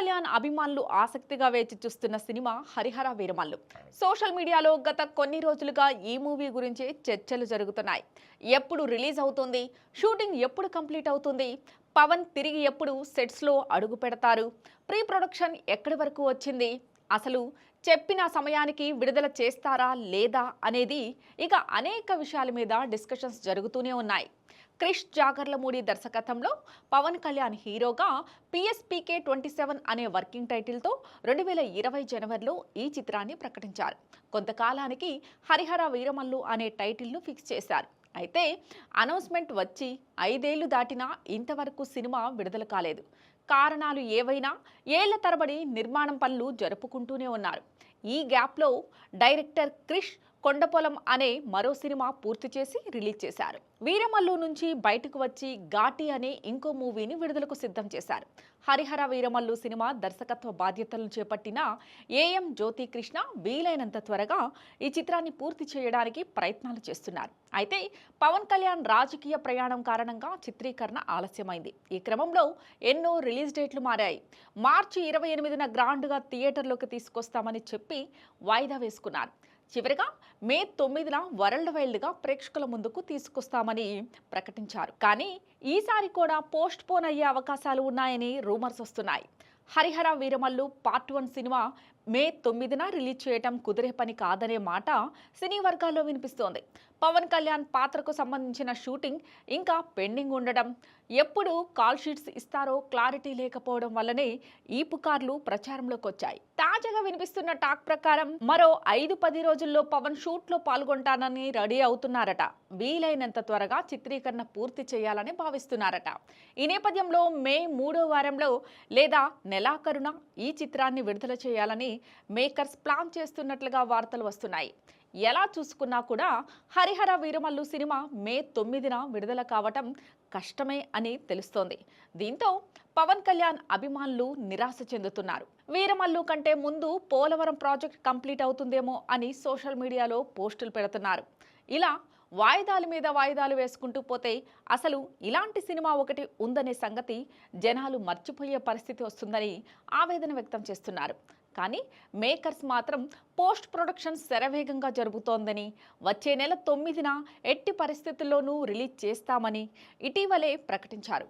కళ్యాణ్ అభిమానులు ఆసక్తిగా వేచి చూస్తున్న సినిమా హరిహర వీరమల్లు. సోషల్ మీడియాలో గత కొన్ని రోజులుగా ఈ మూవీ గురించి చర్చలు జరుగుతున్నాయి. ఎప్పుడు రిలీజ్ అవుతుంది? షూటింగ్ ఎప్పుడు కంప్లీట్ అవుతుంది? పవన్ తిరిగి ఎప్పుడు సెట్స్లో అడుగు పెడతారు? ప్రీ ప్రొడక్షన్ ఎక్కడి వరకు వచ్చింది? అసలు చెప్పిన సమయానికి విడుదల చేస్తారా లేదా అనేది ఇక అనేక విషయాల మీద డిస్కషన్స్ జరుగుతూనే ఉన్నాయి. క్రిష్ జాగర్లమూడి దర్శకత్వంలో పవన్ కళ్యాణ్ హీరోగా పిఎస్పీకే ట్వంటీ సెవెన్ అనే వర్కింగ్ టైటిల్తో రెండు వేల ఇరవై జనవరిలో ఈ చిత్రాన్ని ప్రకటించారు. కొంతకాలానికి హరిహర వీరమల్లు అనే టైటిల్ను ఫిక్స్ చేశారు. అయితే అనౌన్స్మెంట్ వచ్చి ఐదేళ్ళు దాటినా ఇంతవరకు సినిమా విడుదల కాలేదు. కారణాలు ఏవైనా ఏళ్ళ తరబడి నిర్మాణం పనులు జరుపుకుంటూనే ఉన్నారు. ఈ గ్యాప్లో డైరెక్టర్ క్రిష్ కొండపొలం అనే మరో సినిమా పూర్తి చేసి రిలీజ్ చేశారు. వీరమల్లు నుంచి బయటకు వచ్చి ఘాటి అనే ఇంకో మూవీని విడుదలకు సిద్ధం చేశారు. హరిహర వీరమల్లు సినిమా దర్శకత్వ బాధ్యతలను చేపట్టిన ఏఎం జ్యోతి కృష్ణ వీలైనంత త్వరగా ఈ చిత్రాన్ని పూర్తి చేయడానికి ప్రయత్నాలు చేస్తున్నారు. అయితే పవన్ కళ్యాణ్ రాజకీయ ప్రయాణం కారణంగా చిత్రీకరణ ఆలస్యమైంది. ఈ క్రమంలో ఎన్నో రిలీజ్ డేట్లు మారాయి. మార్చి ఇరవై ఎనిమిదిన గ్రాండ్గా థియేటర్లోకి తీసుకొస్తామని చెప్పి వాయిదా వేసుకున్నారు. చివరిగా మే తొమ్మిదిన వరల్డ్ వైల్డ్గా ప్రేక్షకుల ముందుకు తీసుకొస్తామని ప్రకటించారు. కానీ ఈసారి కూడా పోస్ట్ పోన్ అయ్యే అవకాశాలు ఉన్నాయని రూమర్స్ వస్తున్నాయి. Harihara Veeramallu part one cinema May తొమ్మిదిన రిలీజ్ చేయటం కుదిరే పని కాదనే మాట సినీ వర్గాల్లో వినిపిస్తోంది. పవన్ కళ్యాణ్ పాత్రకు సంబంధించిన షూటింగ్ ఇంకా పెండింగ్ ఉండడం ఎప్పుడు కాల్ షీట్స్ ఇస్తారో క్లారిటీ లేకపోవడం వల్లనే ఈ పుకార్లు ప్రచారంలోకి వచ్చాయి. తాజాగా వినిపిస్తున్న టాక్ ప్రకారం మరో ఐదు పది రోజుల్లో పవన్ షూట్లో పాల్గొంటానని రెడీ అవుతున్నారట. వీలైనంత త్వరగా చిత్రీకరణ పూర్తి చేయాలని భావిస్తున్నారట. ఈ నేపథ్యంలో మే మూడో వారంలో లేదా నెలాఖరున ఈ చిత్రాన్ని విడుదల చేయాలని మేకర్స్ ప్లాన్ చేస్తున్నట్లుగా వార్తలు వస్తున్నాయి. ఎలా చూసుకున్నా కూడా హరిహర వీరమల్లు సినిమా మే తొమ్మిదిన విడుదల కావటం కష్టమే అని తెలుస్తోంది. దీంతో పవన్ కళ్యాణ్ అభిమానులు నిరాశ చెందుతున్నారు. వీరమల్లు కంటే ముందు పోలవరం ప్రాజెక్ట్ కంప్లీట్ అవుతుందేమో అని సోషల్ మీడియాలో పోస్టులు పెడుతున్నారు. ఇలా వాయిదాల మీద వాయిదాలు వేసుకుంటూ పోతే అసలు ఇలాంటి సినిమా ఒకటి ఉందనే సంగతి జనాలు మర్చిపోయే పరిస్థితి వస్తుందని ఆవేదన వ్యక్తం చేస్తున్నారు. కానీ మేకర్స్ మాత్రం పోస్ట్ ప్రొడక్షన్ శరవేగంగా జరుగుతోందని వచ్చే నెల తొమ్మిదిన ఎట్టి పరిస్థితుల్లోనూ రిలీజ్ చేస్తామని ఇటీవలే ప్రకటించారు.